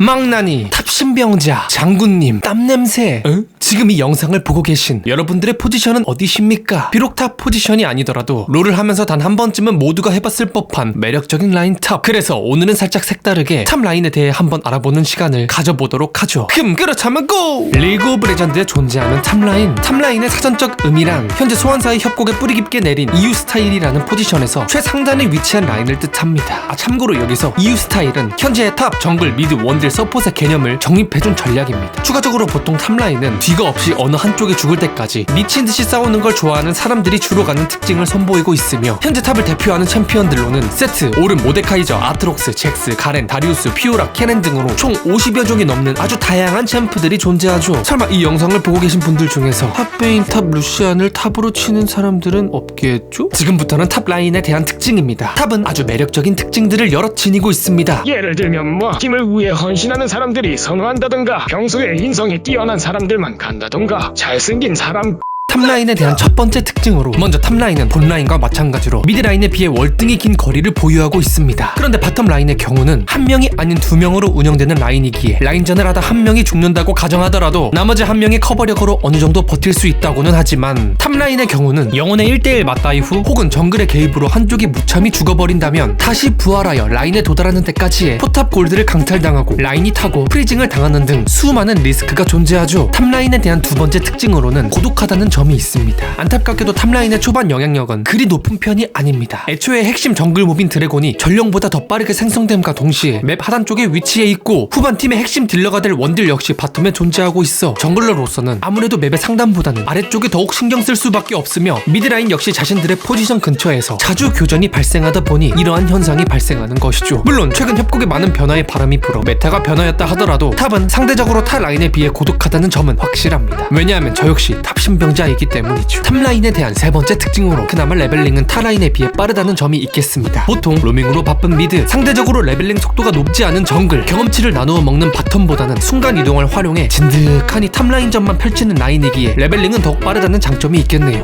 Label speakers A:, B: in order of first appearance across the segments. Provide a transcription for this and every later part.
A: 망나니, 탑신병자, 장군님, 땀냄새. 응? 지금 이 영상을 보고 계신 여러분들의 포지션은 어디십니까? 비록 탑 포지션이 아니더라도 롤을 하면서 단 한 번쯤은 모두가 해봤을 법한 매력적인 라인 탑. 그래서 오늘은 살짝 색다르게 탑 라인에 대해 한번 알아보는 시간을 가져보도록 하죠. 흠, 그렇다면 고! 리그 오브 레전드에 존재하는 탑 라인. 탑 라인의 사전적 의미란 현재 소환사의 협곡에 뿌리 깊게 내린 EU 스타일이라는 포지션에서 최상단에 위치한 라인을 뜻합니다. 아, 참고로 여기서 EU 스타일은 현재의 탑, 정글, 미드, 원딜, 서폿의 개념을 정립해준 전략입니다. 추가적으로 보통 탑 라인은 뒤가 없이 어느 한쪽에 죽을 때까지 미친 듯이 싸우는 걸 좋아하는 사람들이 주로 가는 특징을 선보이고 있으며 현재 탑을 대표하는 챔피언들로는 세트, 오른, 모데카이저, 아트록스, 잭스, 가렌, 다리우스, 피오라, 케넨 등으로 총 50여 종이 넘는 아주 다양한 챔프들이 존재하죠. 설마 이 영상을 보고 계신 분들 중에서 탑베인 탑 루시안을 탑으로 치는 사람들은 없겠죠? 지금부터는 탑 라인에 대한 특징입니다. 탑은 아주 매력적인 특징들을 여럿 지니고 있습니다.
B: 예를 들면 뭐 팀을 위해 헌신하는 사람들이 선호한다던가 평소에 인성이 뛰어난 사람들만 간다던가. 잘생긴 사람
A: 탑라인에 대한 첫 번째 특징으로 먼저 탑라인은 본라인과 마찬가지로 미드라인에 비해 월등히 긴 거리를 보유하고 있습니다. 그런데 바텀라인의 경우는 한 명이 아닌 두 명으로 운영되는 라인이기에 라인전을 하다 한 명이 죽는다고 가정하더라도 나머지 한 명의 커버력으로 어느 정도 버틸 수 있다고는 하지만 탑라인의 경우는 영혼의 1대1 맞다 이 후 혹은 정글의 개입으로 한쪽이 무참히 죽어버린다면 다시 부활하여 라인에 도달하는 데까지의 포탑 골드를 강탈당하고 라인이 타고 프리징을 당하는 등 수많은 리스크가 존재하죠. 탑라인에 대한 두 번째 특징으로는 고독하다는 점이 있습니다. 안타깝게도 탑라인의 초반 영향력은 그리 높은 편이 아닙니다. 애초에 핵심 정글 몹인 드래곤이 전령보다 더 빠르게 생성됨과 동시에 맵 하단 쪽에 위치해 있고 후반 팀의 핵심 딜러가 될 원딜 역시 바텀에 존재하고 있어 정글러로서는 아무래도 맵의 상단보다는 아래쪽에 더욱 신경 쓸 수밖에 없으며 미드라인 역시 자신들의 포지션 근처에서 자주 교전이 발생하다 보니 이러한 현상이 발생하는 것이죠. 물론 최근 협곡에 많은 변화의 바람이 불어 메타가 변화였다 하더라도 탑은 상대적으로 타 라인에 비해 고독하다는 점은 확실합니다. 왜냐하면 저 역시 탑 신병자 이기 때문이죠. 탑 라인에 대한 세 번째 특징으로 그나마 레벨링은 타 라인에 비해 빠르다는 점이 있겠습니다. 보통 로밍으로 바쁜 미드, 상대적으로 레벨링 속도가 높지 않은 정글, 경험치를 나누어 먹는 바텀보다는 순간 이동을 활용해 진득하니 탑 라인전만 펼치는 라인이기에 레벨링은 더욱 빠르다는 장점이 있겠네요.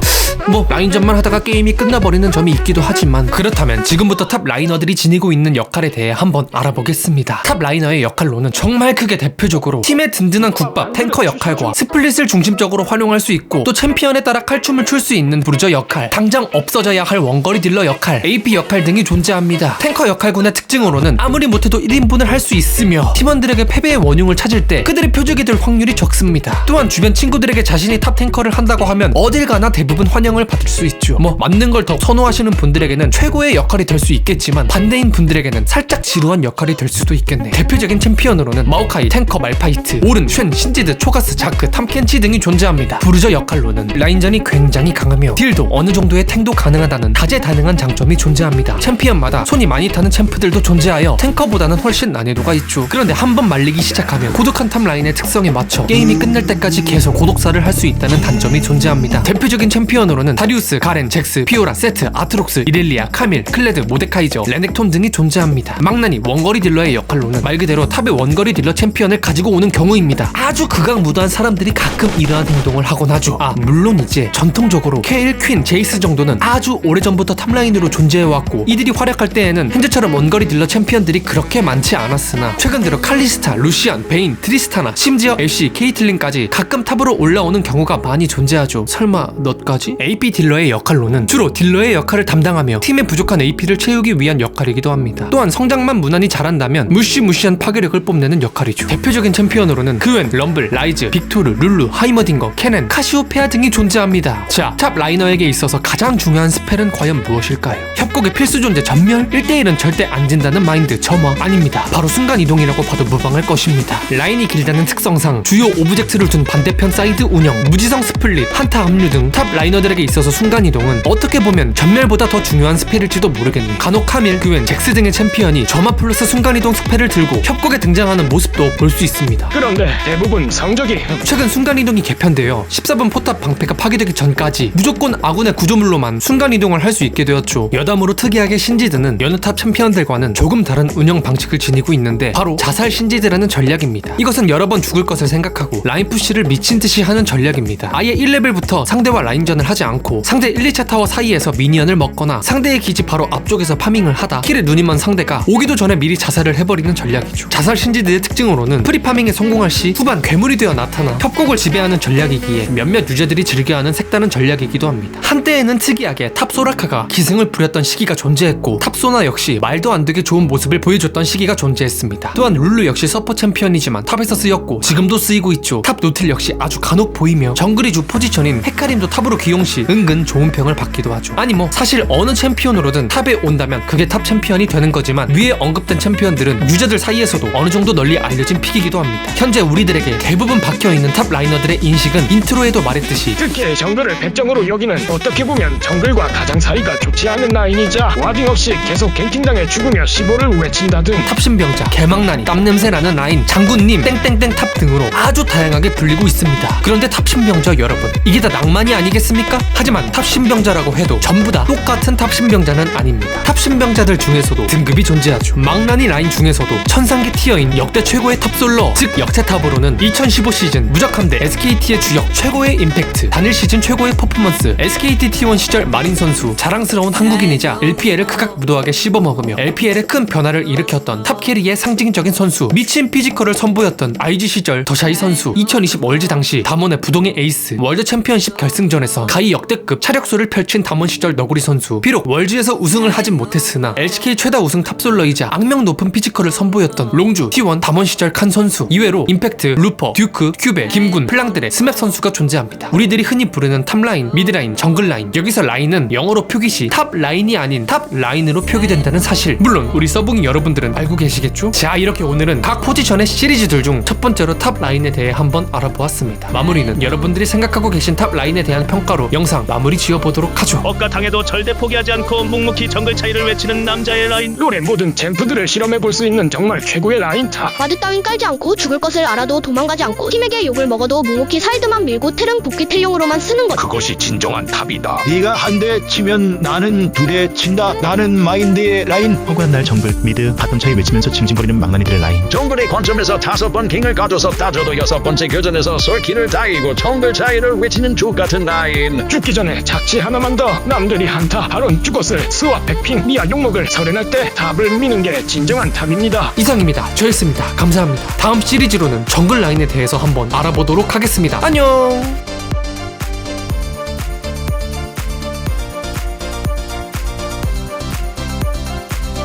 A: 뭐 라인전만 하다가 게임이 끝나버리는 점이 있기도 하지만 그렇다면 지금부터 탑 라이너들이 지니고 있는 역할에 대해 한번 알아보겠습니다. 탑 라이너의 역할로는 정말 크게 대표적으로 팀의 든든한 국밥 탱커 역할과 스플릿을 중심적으로 활용할 수 있고 또 챔피언 에 따라 칼춤을 출 수 있는 브루저 역할, 당장 없어져야 할 원거리 딜러 역할, AP 역할 등이 존재합니다. 탱커 역할군의 특징으로는 아무리 못해도 1인분을 할 수 있으며 팀원들에게 패배의 원흉을 찾을 때 그들의 표적이 될 확률이 적습니다. 또한 주변 친구들에게 자신이 탑 탱커를 한다고 하면 어딜 가나 대부분 환영을 받을 수 있죠. 뭐 맞는 걸 더 선호하시는 분들에게는 최고의 역할이 될 수 있겠지만 반대인 분들에게는 살짝 지루한 역할이 될 수도 있겠네. 대표적인 챔피언으로는 마오카이, 탱커, 말파이트, 오른, 쉔, 신지드, 초가스, 자크, 탐켄치 등이 존재합니다. 부르저 역할로는 라인전이 굉장히 강하며 딜도 어느 정도의 탱도 가능하다는 다재다능한 장점이 존재합니다. 챔피언마다 손이 많이 타는 챔프들도 존재하여 탱커보다는 훨씬 난이도가 있죠. 그런데 한 번 말리기 시작하면 고독한 탑 라인의 특성에 맞춰 게임이 끝날 때까지 계속 고독사를 할 수 있다는 단점이 존재합니다. 대표적인 챔피언으로는 다리우스, 가렌, 잭스, 피오라, 세트, 아트록스, 이렐리아, 카밀, 클레드, 모데카이저, 레넥톤 등이 존재합니다. 망나니 원거리 딜러의 역할로는 말 그대로 탑의 원거리 딜러 챔피언을 가지고 오는 경우입니다. 아주 극악무도한 사람들이 가끔 이러한 행동을 하곤 하죠. 아 물론 이제 전통적으로 케일, 퀸, 제이스 정도는 아주 오래전부터 탑라인으로 존재해왔고 이들이 활약할 때에는 현재처럼 원거리 딜러 챔피언들이 그렇게 많지 않았으나 최근 들어 칼리스타, 루시안, 베인, 트리스타나 심지어 애쉬, 케이틀린까지 가끔 탑으로 올라오는 경우가 많이 존재하죠. 설마 너까지? AP 딜러의 역할로는 주로 딜러의 역할을 담당하며 팀의 부족한 AP를 채우기 위한 역할이기도 합니다. 또한 성장만 무난히 잘한다면 무시무시한 파괴력을 뽐내는 역할이죠. 대표적인 챔피언으로는 그웬, 럼블, 라이즈, 빅토르, 룰루, 하이머딩거, 케넨, 카시오페아 등이 존재합니다. 자, 탑 라이너에게 있어서 가장 중요한 스펠은 과연 무엇일까요? 협곡의 필수 존재 전멸? 1대1은 절대 안 진다는 마인드 점화 아닙니다. 바로 순간 이동이라고 봐도 무방할 것입니다. 라인이 길다는 특성상 주요 오브젝트를 둔 반대편 사이드 운영, 무지성 스플릿, 한타 합류 등 탑 라이너들에게 있어서 순간 이동은 어떻게 보면 전멸보다 더 중요한 스펠일지도 모르겠네. 간혹 카밀, 규엔, 잭스 등의 챔피언이 점화 플러스 순간 이동 스펠을 들고 협곡에 등장하는 모습도 볼 수 있습니다.
B: 그런데 대부분 성적이
A: 최근 순간 이동이 개편되어 14분 포탑 방 패가 파괴되기 전까지 무조건 아군의 구조물로만 순간 이동을 할 수 있게 되었죠. 여담으로 특이하게 신지드는 여느 탑 챔피언들과는 조금 다른 운영 방식을 지니고 있는데 바로 자살 신지드라는 전략입니다. 이것은 여러 번 죽을 것을 생각하고 라인 푸시를 미친 듯이 하는 전략입니다. 아예 1레벨부터 상대와 라인전을 하지 않고 상대 1, 2차 타워 사이에서 미니언을 먹거나 상대의 기지 바로 앞쪽에서 파밍을 하다 킬에 눈이 먼 상대가 오기도 전에 미리 자살을 해버리는 전략이죠. 자살 신지드의 특징으로는 프리파밍에 성공할 시 후반 괴물이 되어 나타나 협곡을 지배하는 전략이기에 몇몇 유저들이 즐겨하는 색다른 전략이기도 합니다. 한때에는 특이하게 탑 소라카가 기승을 부렸던 시기가 존재했고 탑소나 역시 말도 안 되게 좋은 모습을 보여줬던 시기가 존재했습니다. 또한 룰루 역시 서퍼 챔피언이지만 탑에서 쓰였고 지금도 쓰이고 있죠. 탑 노틸 역시 아주 간혹 보이며 정글이 주 포지션인 헤카림도 탑으로 기용 시 은근 좋은 평을 받기도 하죠. 아니 뭐 사실 어느 챔피언으로든 탑에 온다면 그게 탑 챔피언이 되는 거지만 위에 언급된 챔피언들은 유저들 사이에서도 어느 정도 널리 알려진 픽이기도 합니다. 현재 우리들에게 대부분 박혀있는 탑 라이너들의 인식은 인트로에도 말했듯이
B: 특히 정글을 배정으로 여기는 어떻게 보면 정글과 가장 사이가 좋지 않은 라인이자 와딩 없이 계속 갱킹당해 죽으며 시보를 외친다 등
A: 탑신병자, 개망나니, 땀냄새나는 라인, 장군님, 땡땡땡 탑 등으로 아주 다양하게 불리고 있습니다. 그런데 탑신병자 여러분, 이게 다 낭만이 아니겠습니까? 하지만 탑신병자라고 해도 전부 다 똑같은 탑신병자는 아닙니다. 탑신병자들 중에서도 등급이 존재하죠. 망나니 라인 중에서도 천상계 티어인 역대 최고의 탑솔러, 즉 역태탑으로는 2015 시즌 무적함대 SKT의 주역 최고의 임팩트, 단일 시즌 최고의 퍼포먼스, SKT T1 시절 마린 선수, 자랑스러운 한국인이자 LPL을 크각 무도하게 씹어먹으며 LPL에 큰 변화를 일으켰던 탑캐리의 상징적인 선수, 미친 피지컬을 선보였던 IG 시절 더샤이 선수, 2020 월즈 당시 담원의 부동의 에이스, 월드 챔피언십 결승전에서 가히 역대급 차력수를 펼친 담원 시절 너구리 선수, 비록 월즈에서 우승을 하진 못했으나 LCK 최다 우승 탑솔러이자 악명 높은 피지컬을 선보였던 롱주, T1 담원 시절 칸 선수, 이외로 임팩트, 루퍼, 듀크, 큐베, 김군, 플랑들의 스맵 선수가 존재합니다. 우리 들이 흔히 부르는 탑라인, 미드라인, 정글라인, 여기서 라인은 영어로 표기시 탑 라인이 아닌 탑 라인으로 표기된다는 사실. 물론 우리 서붕이 여러분들은 알고 계시겠죠? 자 이렇게 오늘은 각 포지션의 시리즈들 중 첫 번째로 탑 라인에 대해 한번 알아보았습니다. 마무리는 여러분들이 생각하고 계신 탑 라인에 대한 평가로 영상 마무리 지어보도록 하죠.
C: 억가당해도 절대 포기하지 않고 묵묵히 정글 차이를 외치는 남자의 라인
B: 롤의 모든 챔프들을 실험해 볼 수 있는 정말 최고의 라인 탑
D: 와드 따윈 깔지 않고 죽을 것을 알아도 도망가지 않고 팀에게 욕을 먹어도 묵묵히 사이드만 밀고 태릉 복귀 필용으로만 쓰는 것
E: 그것이 진정한 탑이다.
F: 네가 한 대 치면 나는 두 대 친다. 나는 마인드의 라인.
G: 억울한 날 정글, 미드, 바텀 차이 외치면서 징징거리는 망나니들의 라인.
E: 정글의 관점에서 다섯 번 킹을 가져서 따져도 여섯 번째 교전에서 솔킬을 다이고 정글 차이를 외치는 족 같은 라인.
B: 죽기 전에 착취 하나만 더 남들이 한타 바론 죽었을 스와 백핑 미아 욕먹을 서른할 때 탑을 미는 게 진정한 탑입니다
A: 이상입니다. 저였습니다. 감사합니다. 다음 시리즈로는 정글 라인에 대해서 한번 알아보도록 하겠습니다. 안녕!